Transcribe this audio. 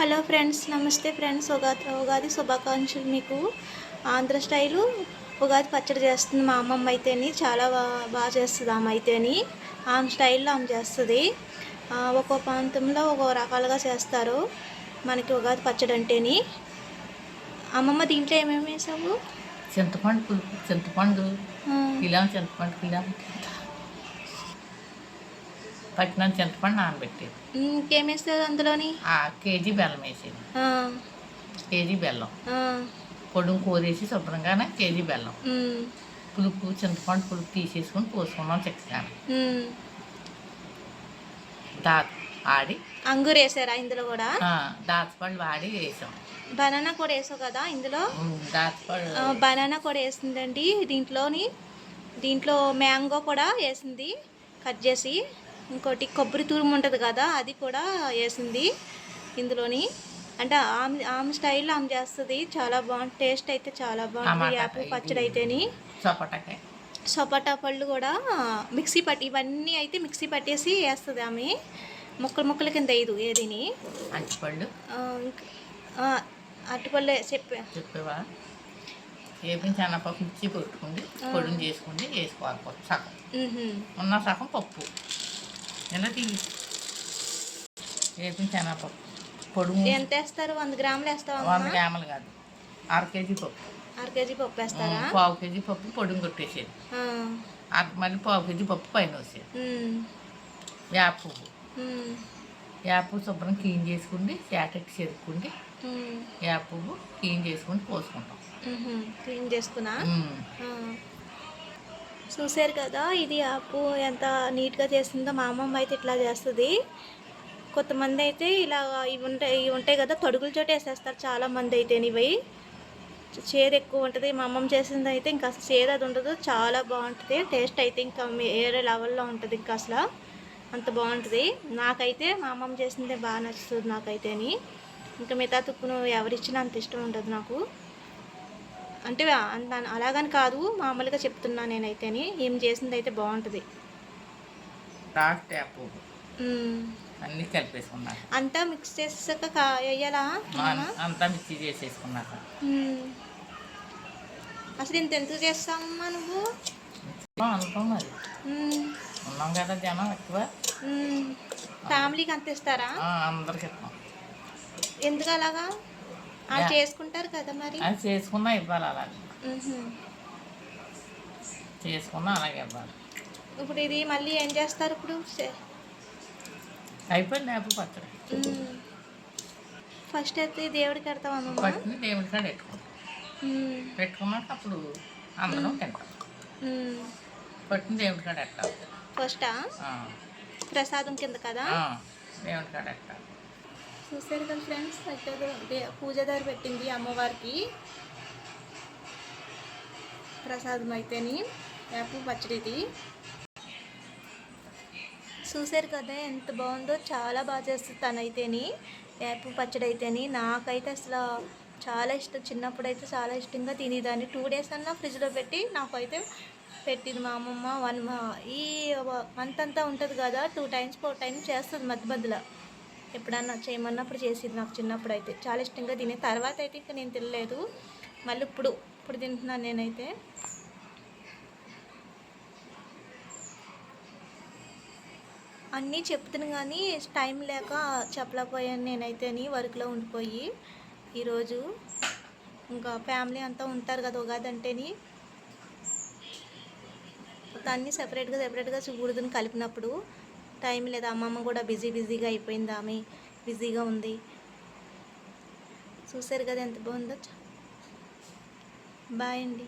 Hello friends నమస్తే friends. Ugadi Ugadi శుభాకాంక్షలు మీకు. ఆంధ్ర స్టైలు ఉగాది పచ్చడి చేస్తుంది మా అమ్మమ్మ అయితేని చాలా బాగా బాగా చేస్తుంది ఆమె అయితేని. ఆమె స్టైల్లో ఆమె చేస్తుంది. ఒక్కో ప్రాంతంలో ఒక్కో రకాలుగా చేస్తారు మనకి ఉగాది పచ్చడి అంటేని. అమ్మమ్మ దీంట్లో ఏమేమి వేసావు? చింతపండు చింతపండు కిలో చింతపండు కిలో. పట్టిన చింతపండు నానబెట్టేది. ఇంకేం వేస్తారు అందులోని? ఆ కేజీ బెల్లం వేసేది. ఆ, కేజీ బెల్లం. ఆ, పొడుము కోరేసి శుభ్రంగానే కేజీ బెల్లం. ఉమ్, పులుపు చింతపండు పులుపు తీసేసుకొని పోసుకున్నాం చక్కగానే ఉమ్. దా ఆడి. అంగూరు వేసారా ఇందులో కూడా? ఆ, దాచపళ్ళు ఆడి వేసాం. బనానా కూడా వేసావు కదా ఇందులో? ఉమ్, దాచపళ్ళు ఆ, బనానా కూడా వేసిందండి దీంట్లోని. దీంట్లో మ్యాంగో కూడా వేసింది. కట్ చేసి. ఇంకోటి కొబ్బరి తురుము ఉంటుంది కదా అది కూడా వేసింది ఇందులోని. అంటే ఆమె ఆమె స్టైల్లో ఆమె చేస్తుంది చాలా బాగుంది టేస్ట్ అయితే చాలా బాగుంటుంది యాపిల్. పచ్చడి అయితేని. సపోటా పళ్ళు కూడా మిక్సీ పట్టి ఇవన్నీ అయితే మిక్సీ పట్టేసి వేస్తుంది ఆమె. ముక్కలు ముక్కల కింద వేయదు ఏదిని. ఆ, అరటిపళ్ళే చెప్పా. చెప్పేవా? ఏపిన శనగపప్పు మిర్చి పెట్టుకుంది పొడుము చేసుకుంది వేసుకోవాలి సగం. ఉన్న సగం పప్పు. ఇలా తీసి వేపిన శనగపప్పు పొడుము. ఎంత వేస్తారు? వంద గ్రాములు వేస్తావా వంద? గ్రాములు కాదు. అర కేజీ పప్పు. అర కేజీ పప్పు వేస్తారా? పావు కేజీ పప్పు పొడుము కొట్టేసేది మళ్ళీ పావు కేజీ పప్పు పైన వచ్చేది ఉమ్, వేప పువ్వు. వేప పువ్వు శుభ్రం క్లీన్ చేసుకుండి చేటకి చెరుక్కుండి వేప పువ్వు క్లీన్ చేసుకుని పోసుకుంటాం. క్లీన్ చేసుకున్నా. చూసారు కదా ఇది ఆపు ఎంత నీట్గా చేసిందో మా అమ్మమ్మ అయితే ఇట్లా చేస్తుంది. కొంతమంది అయితే ఇలా ఇవి ఉంటాయి ఇవి ఉంటాయి కదా తొడుగుల చోట వేసేస్తారు చాలా మంది అయితే ఇవి. చేదు ఎక్కువ ఉంటుంది. మా అమ్మమ్మ చేసింది అయితే ఇంకా అసలు చేదు అది ఉండదు. చాలా బాగుంటుంది. టేస్ట్ అయితే ఇంకా వేరే లెవెల్లో ఉంటుంది ఇంకా అసలు. అంత బాగుంటుంది. నాకైతే మా అమ్మమ్మ చేసిందే బాగా నచ్చుతుంది నాకైతేని. ఇంకా మిగతా తుక్కును ఎవరిచ్చినా అంత ఇష్టం ఉంటుంది నాకు. అంటే అంత అలాగని కాదు మామూలుగా చెప్తున్నా నేనైతేని ఏం చేసింది అయితే బాగుంటుంది. లాస్ట్. అన్నీ కలిపేసుకున్నాక అంతా మిక్స్ చేసాక వేయాలా? అంతా మిక్సీ చేసేసుకున్నాక. అసలు ఇంత ఎందుకు చేస్తావమ్మా నువ్వు. ఉన్నాం కదా జనం ఎక్కువ. ఫ్యామిలీకి అంత ఇస్తారా? అందరికి ఇస్తాం. ఎందుకు అలాగా? చేసుకుంటారు కదా మరి? అది చేసుకున్నా ఇవ్వాలి అలాగే. చేసుకున్నా అలాగే ఇవ్వాలి. ఇప్పుడు ఇది మళ్ళీ ఏం చేస్తారు ఇప్పుడు? అయిపోయింది లేకపోతే పచ్చడి. ఫస్ట్ అయితే దేవుడికి పెడతావమ్మా పట్టిని దేవుడి కాడ పెట్టుకుంటాం. పెట్టుకున్నాక అప్పుడు అందరం తింటాం. మ్మ్. పట్టిన దేవుడి కాడ ఎట్టాలి ఫస్టా? ప్రసాదం కింద కదా? దేవుడి కాడ ఎట్టాలి చూసారు కదా ఫ్రెండ్స్? అయితే పూజదారి పెట్టింది అమ్మవారికి. ప్రసాదం అయితేని వేప పచ్చడిది చూసారు కదా ఎంత బాగుందో? చాలా బాగా చేస్తుంది తనైతేని. వేప పచ్చడి అయితేని. నాకైతే అసలు చాలా ఇష్టం. చిన్నప్పుడు అయితే చాలా ఇష్టంగా తినేదాన్ని. టూ డేస్ అన్నా ఫ్రిడ్జ్లో పెట్టి నాకైతే పెట్టింది మా అమ్మమ్మ. వన్ ఈ మంత్ అంతా ఉంటుంది కదా. టూ టైమ్స్ ఫోర్ టైమ్స్ చేస్తుంది మధ్య మధ్యలో. ఎప్పుడన్నా చేయమన్నప్పుడు చేసేది నాకు చిన్నప్పుడు అయితే చాలా ఇష్టంగా తినే. తర్వాత అయితే ఇంకా నేను తినలేదు. మళ్ళీ ఇప్పుడు ఇప్పుడు తింటున్నాను నేనైతే. అన్నీ చెప్తున్నా కానీ టైం లేక చెప్పలేకపోయాను నేనైతే అని వర్క్లో ఉండిపోయి. ఈరోజు ఇంకా ఫ్యామిలీ అంతా ఉంటారు కదా ఉగాది అంటేని. దాన్ని సెపరేట్గా సెపరేట్గా చూడదని కలిపినప్పుడు టైం లేదు అమ్మమ్మ కూడా బిజీ బిజీగా అయిపోయింది ఆమె బిజీగా ఉంది. చూసారు కదా ఎంత బాగుందో? బాయ్ అండి.